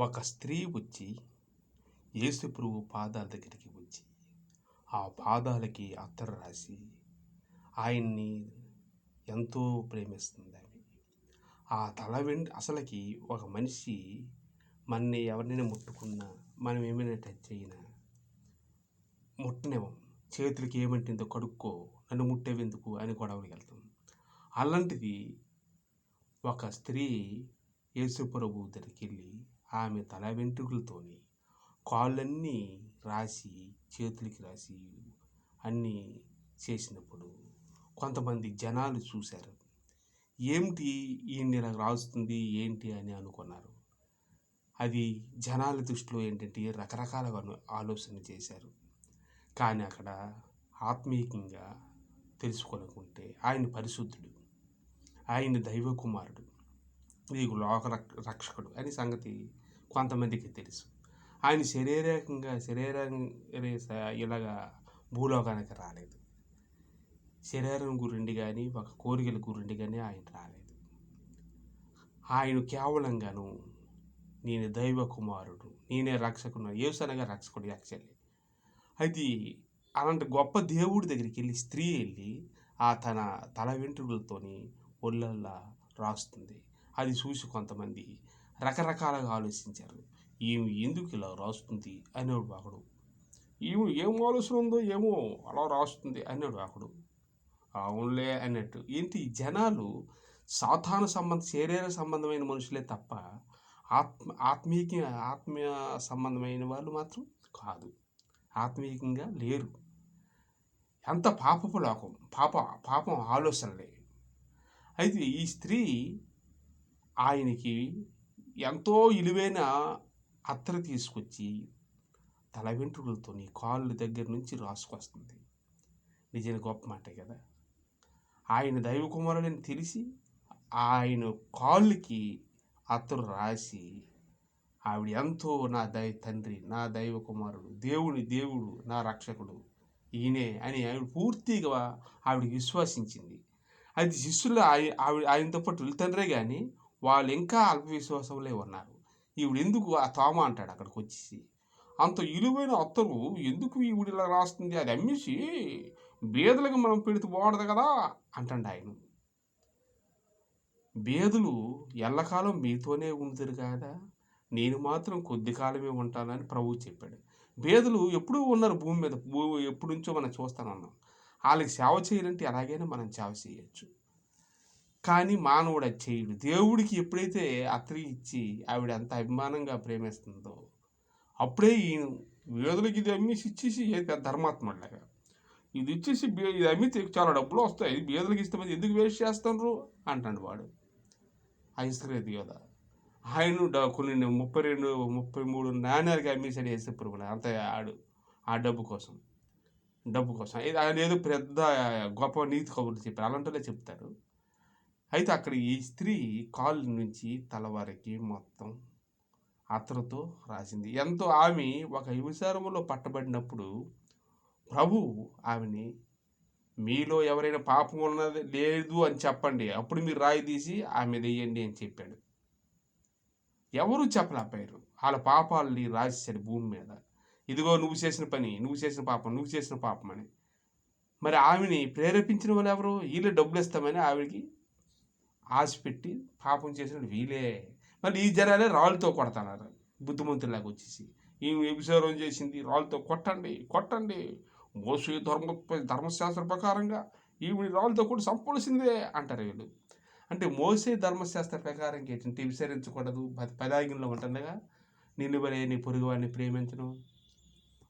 ఒక స్త్రీ వచ్చి యేసుప్రభు పాదాల దగ్గరికి వచ్చి ఆ పాదాలకి అత్తరు రాసి ఆయన్ని ఎంతో ప్రేమిస్తుంది ఆమె. ఆ తల వెంట అసలుకి ఒక మనిషి మనని ఎవరినైనా ముట్టుకున్నా మనం ఏమైనా టచ్ అయినా ముట్టనివ్వం. చేతులకి ఏమంటుందో కడుక్కో నన్ను ముట్టేవెందుకు అని గొడవకి వెళ్తాం. అలాంటిది ఒక స్త్రీ యేసుప్రభు దగ్గరికి వెళ్ళి ఆమె తల వెంట్రుకలతోని కాళ్ళన్నీ రాసి చేతులకి రాసి అన్నీ చేసినప్పుడు కొంతమంది జనాలు చూశారు. ఏమిటి ఈయన్ని ఇలా రాస్తుంది ఏంటి అని అనుకున్నారు. అది జనాల దృష్టిలో ఏంటంటే రకరకాల ఆలోచన చేశారు. కానీ అక్కడ ఆత్మీయంగా తెలుసుకోనుకుంటే ఆయన పరిశుద్ధుడు ఆయన దైవ కుమారుడు నీకు లోక రక్షకుడు అనే సంగతి కొంతమందికి తెలుసు. ఆయన శరీరకంగా శరీరం ఇలాగా భూలోకానికి రాలేదు. శరీరం గురించి కానీ ఒక కోరికల గురించి కానీ ఆయన రాలేదు. ఆయన కేవలంగాను నేను దైవ కుమారుడు నేనే రక్షకున్నాను ఏసనగా రక్షకుడు యాక్చువల్లీ. అది అలాంటి గొప్ప దేవుడి దగ్గరికి వెళ్ళి స్త్రీ వెళ్ళి ఆ తన తల వెంట్రుకలతోని ఒళ్ళల్లా రాస్తుంది. అది చూసి కొంతమంది రకరకాలుగా ఆలోచించారు. ఈమె ఎందుకు ఇలా రాస్తుంది? అనేవాడు ఒకడు ఈమె ఏం ఆలోచన ఉందో ఏమో అలా రాస్తుంది అనేవాడు ఒకడు అవునులే అన్నట్టు. ఏంటి? జనాలు సాధారణ సంబంధ శరీర సంబంధమైన మనుషులే తప్ప ఆత్మ ఆత్మీయ ఆత్మీయ సంబంధమైన వాళ్ళు మాత్రం కాదు. ఆత్మీయంగా లేరు. ఎంత పాపపు లోకం. పాప పాపం ఆలోచనలే. అయితే ఈ స్త్రీ ఆయనకి ఎంతో ఇలువైన అత్తర తీసుకొచ్చి తల వెంట్రుకలతో కాళ్ళు దగ్గర నుంచి రాసుకొస్తుంది. నిజంగా గొప్ప మాటే కదా. ఆయన దైవ కుమారుడని తెలిసి ఆయన కాళ్ళకి అత్తరు రాసి ఆవిడ ఎంతో నా దై తండ్రి నా దైవ కుమారుడు దేవుని దేవుడు నా రక్షకుడు ఈయనే అని ఆవిడ పూర్తిగా ఆవిడ విశ్వసించింది. అది శిష్యులు ఆవిడ ఆయనతో పాటు వెళ్తుండ్రే కానీ వాళ్ళు ఇంకా అల్ప ఉన్నారు ఈవిడ ఎందుకు ఆ తోమ అంటాడు అక్కడికి వచ్చేసి అంత ఇలువైన అత్తరు ఎందుకు ఈవిడ ఇలా రాస్తుంది? అది అమ్మేసి బేదలకు మనం పెడితే బాగుండదు కదా అంటాడు ఆయన. బేదులు ఎల్లకాలం మీతోనే ఉందిరు కాదా? నేను మాత్రం కొద్ది కాలమే ఉంటానని ప్రభువు చెప్పాడు. బేదలు ఎప్పుడూ ఉన్నారు భూమి మీద భూమి ఎప్పుడు నుంచో మనం చూస్తానన్నాం. వాళ్ళకి సేవ చేయాలంటే ఎలాగైనా మనం సేవ చేయొచ్చు. కానీ మానవుడు అది చేయడు. దేవుడికి ఎప్పుడైతే అత్రి ఇచ్చి ఆవిడ అంత అభిమానంగా ప్రేమిస్తుందో అప్పుడే ఈయన వేదులకి ఇది అమ్మేసి ఇచ్చేసి ధర్మాత్మలాగా ఇది ఇచ్చేసి ఇది అమ్మితే చాలా డబ్బులు వస్తాయి. ఇది బేదలకు ఇస్తే ఎందుకు వేస్ట్ చేస్తున్నారు అంటాడు వాడు. ఐశ్వర్యది కదా. ఆయన కొన్ని ముప్పై రెండు ముప్పై మూడు నాణ్యాలకి అమ్మేసాడు వేసే పురుగులు అంత ఆడు ఆ డబ్బు కోసం. డబ్బు కోసం. ఆయన ఏదో పెద్ద గొప్ప నీతి కబుర్లు చెప్పారు. అలాంటిలో చెప్తారు. అయితే అక్కడ ఈ స్త్రీ కాలు నుంచి తల వరకు మొత్తం అతనితో రాసింది. ఎంతో ఆమె ఒక విచారములో పట్టబడినప్పుడు ప్రభు ఆమెని మీలో ఎవరైనా పాపం ఉన్నది లేదు అని చెప్పండి. అప్పుడు మీరు రాయి తీసి ఆమె వేయండి అని చెప్పాడు. ఎవరు చెప్పలేకపోయారు వాళ్ళ పాపాలని రాసేసాడు భూమి మీద. ఇదిగో నువ్వు చేసిన పని నువ్వు చేసిన పాపం నువ్వు చేసిన పాపం అని. మరి ఆమెని ప్రేరేపించిన వాళ్ళు ఎవరు? వీళ్ళు డబ్బులు ఇస్తామని ఆవిడకి ఆశ పెట్టి పాపం చేసిన వీలే మళ్ళీ ఈ జనాలే రాళ్ళతో కొడతాన్నారు బుద్ధిమంతులాగా వచ్చేసి. ఈ వ్యభిచారం చేసింది? రాళ్ళతో కొట్టండి కొట్టండి. మోసు ధర్మ ధర్మశాస్త్ర ప్రకారంగా ఈవిని రాళ్ళతో కూడా సంపూర్సిందే అంటారు వీళ్ళు. అంటే మోసే ధర్మశాస్త్ర ప్రకారం ఏంటంటే విసరించకూడదు పదాగిలో ఉంటుండగా నిన్ను వరే నీ పొరుగువాడిని ప్రేమించను.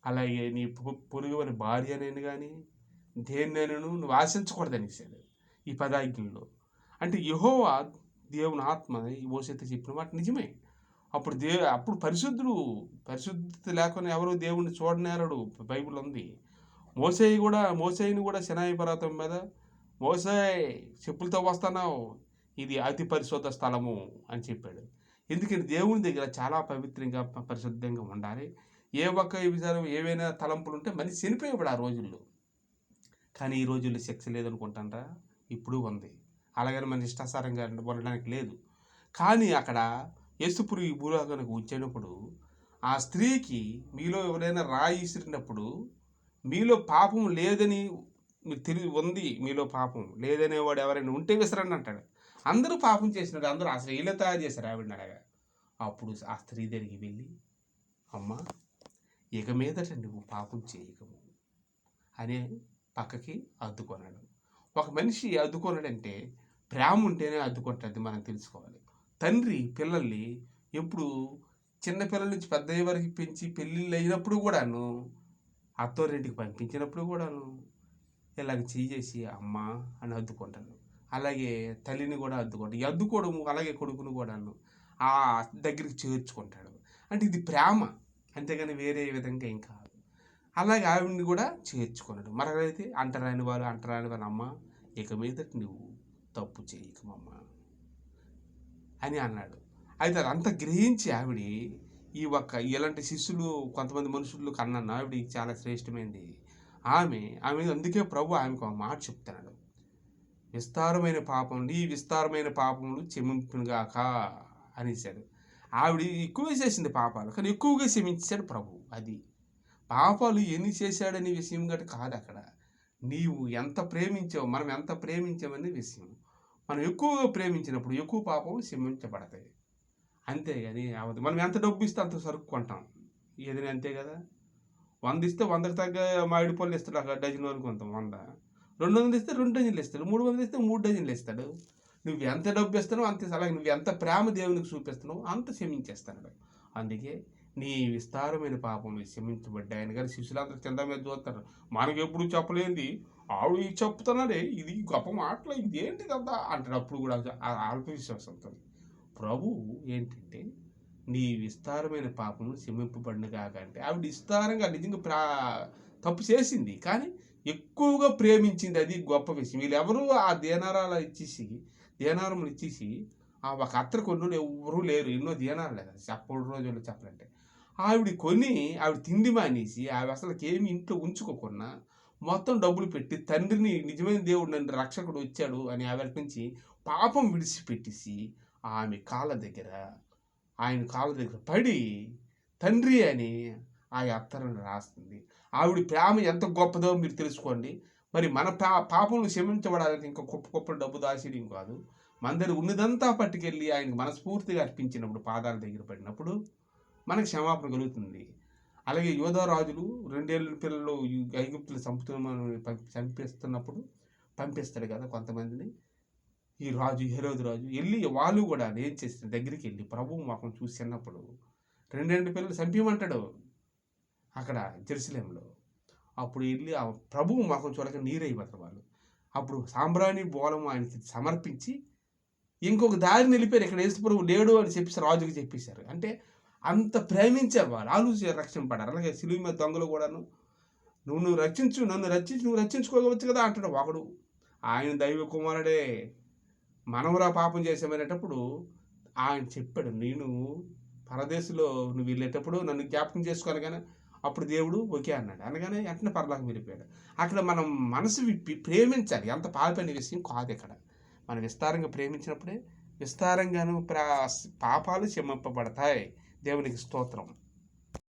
అలాగే నీ పొరుగువాని భార్య నేను కానీ దేన్నైనా నువ్వు ఆశించకూడదని ఈ పదాజ్ఞల్లో అంటే యహోవా దేవుని ఆత్మ ఈ చెప్పిన మాట నిజమే. అప్పుడు దే అప్పుడు పరిశుద్ధుడు పరిశుద్ధత లేకుండా ఎవరు దేవుణ్ణి చూడనేరడు బైబుల్ ఉంది. మోసేయి కూడా మోసేయిని కూడా శనాయి పర్వతం మీద మోసాయి చెప్పులతో వస్తున్నావు ఇది అతి పరిశుద్ధ స్థలము అని చెప్పాడు. ఎందుకంటే దేవుని దగ్గర చాలా పవిత్రంగా పరిశుద్ధంగా ఉండాలి. ఏ ఒక్క విధానం ఏవైనా తలంపులు ఉంటే మనిషి చనిపోయేవాడు ఆ రోజుల్లో. కానీ ఈ రోజుల్లో శిక్ష లేదనుకుంటానరా? ఇప్పుడు ఉంది. అలాగని మన ఇష్టాసారంగా ఉండడానికి లేదు. కానీ అక్కడ యేసుపురి ఈ భూలోకానికి వచ్చినప్పుడు ఆ స్త్రీకి మీలో ఎవరైనా రాయిసిరినప్పుడు మీలో పాపం లేదని మీకు తెలివి ఉంది మీలో పాపం లేదనేవాడు ఎవరైనా ఉంటే విసరండి అంటాడు. అందరూ పాపం చేసినాడు అందరూ అసలు ఇలా తయారు చేశారు ఆవిడని అడగా. అప్పుడు ఆ స్త్రీ దగ్గరికి వెళ్ళి అమ్మ ఇక మీదట నువ్వు పాపం చేయకము అని పక్కకి అద్దుకొన్నాడు ఒక మనిషి అద్దుకొన్నాడంటే ప్రేమ ఉంటేనే అద్దుకుంటుంది మనం తెలుసుకోవాలి. తండ్రి పిల్లల్ని ఎప్పుడు చిన్న పిల్లల నుంచి పెద్దయ్య వరకు పెంచి పెళ్ళిళ్ళు అయినప్పుడు కూడాను అత్తోరింటికి పంపించినప్పుడు కూడాను ఇలాగ చేసి అమ్మ అని అద్దుకుంటాను. అలాగే తల్లిని కూడా అద్దుకుంటాడు అద్దుకోవడం అలాగే కొడుకును కూడాను ఆ దగ్గరికి చేర్చుకుంటాడు. అంటే ఇది ప్రేమ అంతేగాని వేరే విధంగా ఏం కాదు. అలాగే ఆవిడని కూడా చేర్చుకున్నాడు. మరొకరైతే అంటరాని వారు అంటరాని వారు అమ్మ ఇక మీద నువ్వు. తప్పు చేయకమమ్మా అని అన్నాడు. అయితే అదంతా గ్రహించి ఆవిడ ఈ ఒక్క ఇలాంటి శిష్యులు కొంతమంది మనుషులు కన్నా ఆవిడ చాలా శ్రేష్టమైనది ఆమె ఆమె అందుకే ప్రభు ఆమెకు ఒక మాట చెప్తున్నాడు. విస్తారమైన పాపములు ఈ విస్తారమైన పాపములు క్షమింపునుగాక అనేసాడు ఆవిడ ఎక్కువ చేసింది పాపాలు కానీ ఎక్కువగా క్షమించాడు ప్రభు అది. పాపాలు ఎన్ని చేశాడనే విషయం గట కాదు అక్కడ. నీవు ఎంత ప్రేమించావు మనం ఎంత ప్రేమించామనే విషయం. మనం ఎక్కువగా ప్రేమించినప్పుడు ఎక్కువ పాపములు క్షమించబడతాయి అంతేగాని అవదు మనం ఎంత డబ్బు ఇస్తే అంత సరుకు కొంటాం. ఏదైనా అంతే కదా? వంద ఇస్తే వందకు తగ్గ మామిడి పళ్ళు ఇస్తాడు అక్కడ డజన్ వరకు కొంత వంద. రెండు వందలు ఇస్తే రెండు డజన్లు ఇస్తాడు. మూడు వందలు ఇస్తే మూడు డజన్లు ఇస్తాడు. నువ్వు ఎంత డబ్బు ఇస్తానో అంత అలాగే నువ్వు ఎంత ప్రేమ దేవునికి చూపిస్తున్నావు అంత క్షమించేస్తాడు అందుకే నీ విస్తారమైన పాపం క్షమించబడ్డాయని కానీ శిష్యులందరూ కింద మీద చూస్తారు. మనకి ఎప్పుడు చెప్పలేంది? ఆవిడ ఇది చెప్తున్నాడే ఇది గొప్ప మాటలు ఇదేంటి కదా అంటాడు అప్పుడు కూడా ఆ అల్ప ప్రభు ఏంటంటే నీ విస్తారమైన పాపము క్షమింపబడిన కాకంటే ఆవిడ విస్తారంగా నిజంగా ప్రా తప్పు చేసింది. కానీ ఎక్కువగా ప్రేమించింది అది గొప్ప విషయం. వీళ్ళెవరూ ఆ దేనారాలు ఇచ్చేసి దేనారములు ఇచ్చేసి ఆ ఒక అత్తరు కొన్ని ఎవరూ లేరు. ఎన్నో దేనాలు లేదు. చెప్పడు రోజుల్లో చెప్పాలంటే. ఆవిడ కొని ఆవిడ తిండి మానేసి ఆవిడ అసలు ఏమి ఇంట్లో ఉంచుకోకుండా మొత్తం డబ్బులు పెట్టి తండ్రిని నిజమైన దేవుడు నన్ను రక్షకుడు వచ్చాడు అని ఆవిడ నుంచి పాపం విడిచిపెట్టేసి ఆమె కాళ్ళ దగ్గర ఆయన కాళ్ళ దగ్గర పడి తండ్రి అని ఆ అత్తరుని రాస్తుంది. ఆవిడ ప్రేమ ఎంత గొప్పదో మీరు తెలుసుకోండి. మరి మన పా పాపములు క్షమించబడాలంటే ఇంకా గొప్ప గొప్ప డబ్బు దాచేయడం కాదు. మన దగ్గర ఉన్నదంతా పట్టుకెళ్ళి ఆయనకు మనస్ఫూర్తిగా అర్పించినప్పుడు పాదాల దగ్గర పడినప్పుడు మనకు క్షమాపణ కలుగుతుంది. అలాగే యోధారాజులు రెండేళ్ళ పిల్లలు ఐగుప్తులు చంపుతున్నామని పంపి చంపిస్తున్నప్పుడు పంపిస్తాడు కదా కొంతమందిని. ఈ రాజు హెరోదు రాజు వెళ్ళి వాళ్ళు కూడా ఏం చేస్తారు దగ్గరికి వెళ్ళి ప్రభువు మాకు చూసి చిన్నప్పుడు రెండు రెండు పిల్లలు చంపేయమంటాడు అక్కడ జెరూసలేంలో. అప్పుడు వెళ్ళి ఆ ప్రభువు మొఖం చూడక నీరైపోతారు వాళ్ళు. అప్పుడు సాంబ్రాణి బోలం ఆయనకి సమర్పించి ఇంకొక దారి నిలిపారు. ఇక్కడ యేసుప్రభు లేడు అని చెప్పేసి రాజుకి చెప్పేశారు. అంటే అంత ప్రేమించారు వాళ్ళు ఆలోచి రక్షింపడారు అలాగే సిలువు మీద దొంగలు కూడాను నువ్వు నువ్వు రక్షించు నన్ను రక్షించు నువ్వు రక్షించుకోవచ్చు కదా అంటాడు ఒకడు. ఆయన దైవ కుమారుడే. మనవరా పాపం చేసామనేటప్పుడు ఆయన చెప్పాడు నేను పరదేశంలో నువ్వు వెళ్ళేటప్పుడు నన్ను జ్ఞాపకం చేసుకోవాలి కానీ అప్పుడు దేవుడు ఓకే అన్నాడు. అనగానే వెంటనే పరలోకం వెళ్ళిపోయాడు. అక్కడ మనం మనసు విప్పి ప్రేమించాలి. ఎంత పాపని విషయం కాదు ఇక్కడ. మనం విస్తారంగా ప్రేమించినప్పుడే విస్తారంగాను ప్రా పాపాలు క్షమింపబడతాయి దేవునికి స్తోత్రం